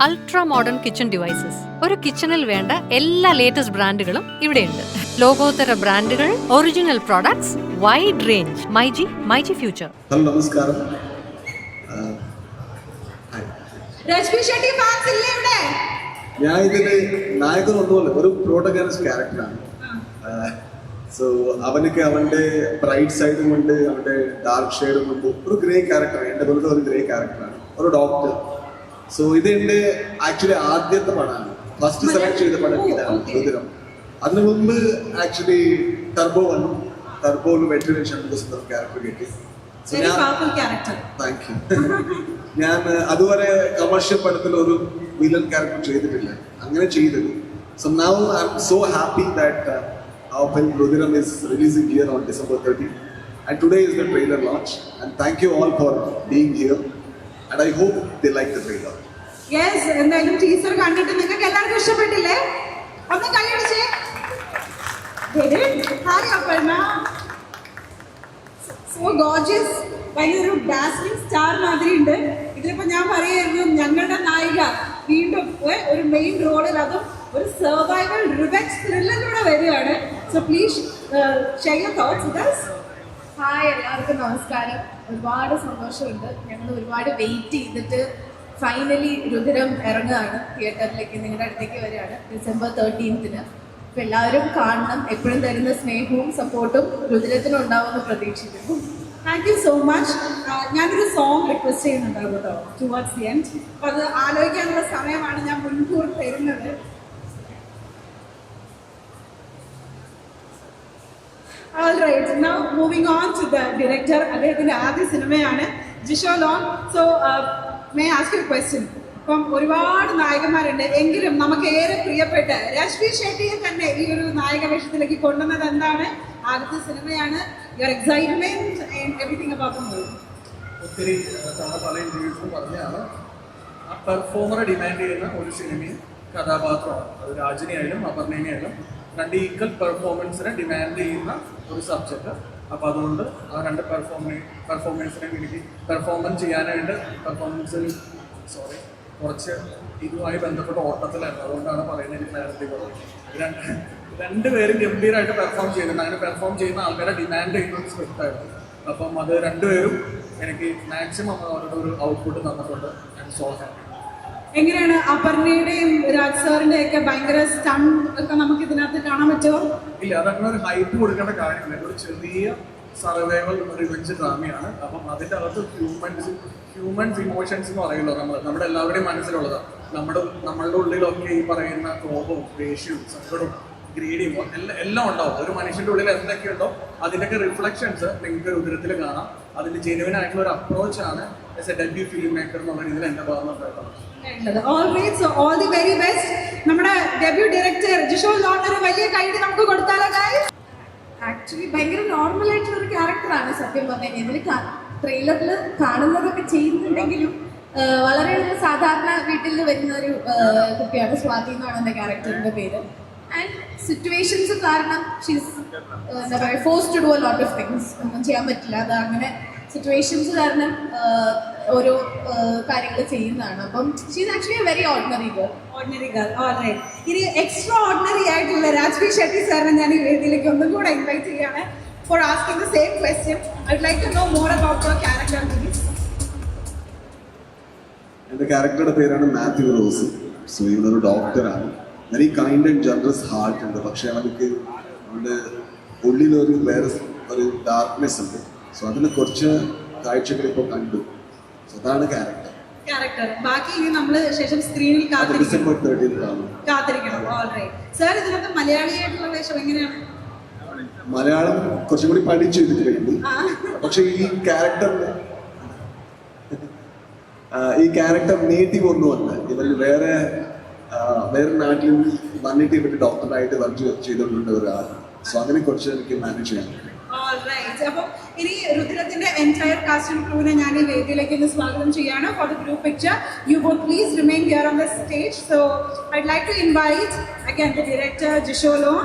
Ultra modern kitchen devices ഒരു കിച്ചണിൽ വേണ്ട എല്ലാ ലേറ്റസ്റ്റ് ബ്രാൻഡുകളും ഇവിടെയുണ്ട്. ലോകോത്തര ബ്രാൻഡുകൾ original products wide range myG myG future hello നമസ്കാരം. ഞാൻ ഇതിന്റെ നായകൻ ഒന്നുമല്ല ഒരു പ്രോട്ടോഗാനിസ്റ്റ് ക്യാരക്ടറാണ് സോ അവനക്ക് അവന്റെ ബ്രൈറ്റ് സൈഡും ഉണ്ട് അവന്റെ ഡാർക്ക് ഷെയ്ഡും ഉണ്ട് ഒരു ഗ്രേ ക്യാരക്ടർ എന്റെ പോലത്തെ ഒരു ഗ്രേ ക്യാരക്ടറാണ് ഒരു ഡോക്ടർ സോ ഇത് എന്റെ ആക്ച്വലി ആദ്യത്തെ പടമാണ്. ഫസ്റ്റ് സെലക്ട് ചെയ്ത പടം ഇതാണ് രുദ്രം. അതിനു മുമ്പ് ആക്ച്വലി ടർബോ വന്നു. ടർബോയിൽ വെറ്ററിൻ ഷൺമുഖസുന്ദരം ക്യാരക്ടർ കിട്ടി. താങ്ക് യു ഞാൻ അതുവരെ കമേഴ്ഷ്യൽ പടത്തിൽ ഒരു വില്ലൻ ക്യാരക്ടർ ചെയ്തിട്ടില്ല. അങ്ങനെ ചെയ്തത് so now I'm so happy that our film Rudram is releasing here on December 30 and today is the trailer launch. And thank you all for being and I hope they like the trailer. Yes എന്തായാലും teacher കണ്ടിട്ട് നിങ്ങൾക്ക് എല്ലാവർക്കും ഇഷ്ടപ്പെട്ടില്ലേ? ഒന്ന് കൈയടിച്ചേ hi അപ്പഴ so gorgeous ഒരു dazzling star മാതിരി ഉണ്ട്. ഇതിലിപ്പോ ഞാൻ പറയായിരുന്നു ഞങ്ങളുടെ നായിക വീണ്ടും ഒരു മെയിൻ റോളിൽ അതും ഒരു സർവൈവൽ റിവെഞ്ച് ത്രില്ലറിലൂടെ വരികയാണ് so please share thoughts with hi എല്ലാവർക്കും നമസ്കാരം. ഒരുപാട് സന്തോഷമുണ്ട്. ഞങ്ങൾ ഒരുപാട് വെയിറ്റ് ചെയ്തിട്ട് ഫൈനലി രുദ്രം ഇറങ്ങുകയാണ്. തിയേറ്ററിലേക്ക് നിങ്ങളുടെ അടുത്തേക്ക് വരികയാണ്. ഡിസംബർ തേർട്ടീൻത്തിന് അപ്പം എല്ലാവരും കാണണം. എപ്പോഴും തരുന്ന സ്നേഹവും സപ്പോർട്ടും രുദ്രത്തിനുണ്ടാവുമെന്ന് പ്രതീക്ഷിക്കുന്നു. താങ്ക് യു സോ മച്ച് ഞാനൊരു സോങ് റിക്വസ്റ്റ് ചെയ്യുന്നുണ്ടാവും കേട്ടോ. ടുവേർഡ്സ് ദി എൻഡ് അപ്പോൾ അത് ആലോചിക്കാനുള്ള സമയമാണ് ഞാൻ മുൻകൂർ തരുന്നത്. Alright, now moving on to the director. അദ്ദേഹത്തിന്റെ ആദ്യ സിനിമയാണ് Jisho Lone so may ask you question ഇപ്പം ഒരുപാട് നായകന്മാരുണ്ട്. എങ്കിലും നമുക്ക് ഏറെ പ്രിയപ്പെട്ട രശ്മി ഷെട്ടിയെ തന്നെ ഈ ഒരു നായക വേഷത്തിലേക്ക് കൊണ്ടുവന്നത് എന്താണ്? ആദ്യത്തെ സിനിമയാണ്. യുവർ എക്സൈറ്റ്മെന്റ് ദ ഒത്തിരി തവണ പല ഇന്റർവ്യൂസിലും പറഞ്ഞാണ് ആ പെർഫോമറെ ഡിമാൻഡ് ചെയ്യുന്ന ഒരു സിനിമയും കഥാപാത്രമാണ്. അത് രാജിനെയായാലും അപർണേനെയായാലും രണ്ട് ഈക്വൽ പെർഫോമൻസിനെ ഡിമാൻഡ് ചെയ്യുന്ന ഒരു സബ്ജക്റ്റ് അപ്പോൾ അതുകൊണ്ട് ആ രണ്ട് പെർഫോമി പെർഫോമൻസിനെ എനിക്ക് പെർഫോമൻസ് ചെയ്യാനായിട്ട് പെർഫോമൻസിൽ സോറി കുറച്ച് ഇതുമായി ബന്ധപ്പെട്ട ഓട്ടത്തിലായിരുന്നു. അതുകൊണ്ടാണ് പറയുന്നത് എനിക്ക് നേരത്തെ രണ്ട് രണ്ടുപേരും ഗംഭീരമായിട്ട് പെർഫോം ചെയ്യുന്നുണ്ട്. അങ്ങനെ പെർഫോം ചെയ്യുന്ന ആൾക്കാരെ ഡിമാൻഡ് ചെയ്യുന്ന ഒരു സ്ക്രിപ്റ്റായിരുന്നു അപ്പം അത് രണ്ടുപേരും എനിക്ക് മാക്സിമം അവരുടെ ഒരു ഔട്ട്പുട്ട് തന്നിട്ടുണ്ട്. ഞാൻ സോ ഹാപ്പി എങ്ങനെയാണ് അപർണയുടെയും രാജ് സാറിന്റെയൊക്കെ ഭയങ്കര സ്റ്റം ഒക്കെ നമുക്ക് ഇതിനകത്ത് കാണാൻ പറ്റുമോ? ഇല്ല അതങ്ങനെ ഒരു ഹൈപ്പ് കൊടുക്കേണ്ട കാര്യമില്ല. ഒരു ചെറിയ സർവൈവൽ റിവെഞ്ച് ഡ്രാമയാണ് അപ്പം അതിന്റെ അകത്ത് ഹ്യൂമൻസ് ഹ്യൂമൻസ് ഇമോഷൻസ് എന്ന് പറയുമല്ലോ നമ്മൾ നമ്മുടെ എല്ലാവരുടെയും മനസ്സിലുള്ളതാണ് നമ്മുടെ നമ്മളുടെ ഉള്ളിലൊക്കെ ഈ പറയുന്ന കോപവും ദേഷ്യവും സങ്കടവും ഗ്രീഡിയും എല്ലാം എല്ലാം ഉണ്ടാവും. ഒരു മനുഷ്യന്റെ ഉള്ളിൽ എന്തൊക്കെയുണ്ടോ അതിന്റെയൊക്കെ റിഫ്ലക്ഷൻസ് നിങ്ങൾക്ക് ഉദരത്തിൽ കാണാം. അതിന്റെ ജെനുവിൻ ആയിട്ടുള്ള ഒരു അപ്രോച്ചാണ് as a debut film maker എന്നുള്ള രീതിയിൽ എന്റെ ഭാഗം always all the very best നമ്മുടെ ഡെബ്യൂ ഡയറക്ടർ ലോൺ ഒരു വലിയ കൈഡ് നമുക്ക് കൊടുത്താലോ guys? ആക്ച്വലി ഭയങ്കര നോർമൽ ആയിട്ടുള്ള ഒരു ക്യാരക്ടറാണ് സത്യം പറഞ്ഞു ഇതിൽ ട്രെയിലറിൽ കാണുന്നതൊക്കെ ചെയ്യുന്നുണ്ടെങ്കിലും വളരെ ഒരു സാധാരണ വീട്ടിൽ വരുന്ന ഒരു കുട്ടിയാണ് സ്വാതി എന്നാണ് എന്റെ ക്യാരക്ടറിന്റെ പേര്. ആൻഡ് സിറ്റുവേഷൻസ് കാരണം ഷീസ് എന്താ പറയുക force to do a lot of things ഒന്നും ചെയ്യാൻ പറ്റില്ല. അത് അങ്ങനെ സിറ്റുവേഷൻസ് കാരണം ഓരോ കാര്യങ്ങൾ ചെയ്യുന്നതാണ്. അപ്പം she's actually a very ordinary girl ordinary girl alright ഇനി എക്സ്ട്രാ ഓർഡിനറി ആയിട്ടുള്ള രാജ്വി ഷെട്ടി സാറിനെ ഞാൻ ഈ വേദിയിലേക്ക് ഒന്നും കൂടെ ഇൻവൈറ്റ് ചെയ്യാണ് for asking the same question I would like to know more about your character please എന്റെ ക്യാരക്ടറുടെ പേരാണ് മാത്യു റോസ് സോ ഇവനൊരു ഡോക്ടറാണ് very kind and generous heart ഉണ്ട്. പക്ഷേ അവനക്ക് അവന്റെ ഉള്ളിലൊരു വേറെ ഒരു ഡാർക്ക്നെസ് ഉണ്ട്. സോ അതിന് കുറച്ച് കാഴ്ചകൾ ഇപ്പോൾ കണ്ടു. അതാണ് ക്യാരക്ടർ ക്യാരക്ടർ ബാക്കി ഇനി നമ്മൾ ശേഷം സ്ക്രീനിൽ കാത്തിരിക്കണം. ഓൾറൈറ്റ് സാർ ഇതിനകത്ത് മലയാളിയായിട്ടുള്ള വേഷം എങ്ങനെയാണ്? മലയാളം കുറച്ചും കൂടി പഠിച്ചു. പക്ഷെ ഈ ക്യാരക്ടറിന് ഈ ക്യാരക്ടർ നീട്ടി കൊണ്ടുവന്ന് ഇവർ വേറെ വേറെ നാട്ടിൽ വന്നിട്ട് ഇവർ ഡോക്ടറായിട്ട് വർക്ക് ചെയ്തിട്ടുണ്ട് ഒരാൾ സോ അതിനെ കുറിച്ച് എനിക്ക് മാനേജ് ചെയ്യാൻ പറ്റും. അപ്പം ഇനി രുദ്രത്തിന്റെ എന്റയർ കാസ്റ്റിംഗ് ക്രൂവിനെ ഞാൻ ഈ വേദിയിലേക്ക് ഇന്ന് സ്വാഗതം ചെയ്യാണ്. For the group picture you both please remain here on the stage so I like to invite again the director Jisho Lone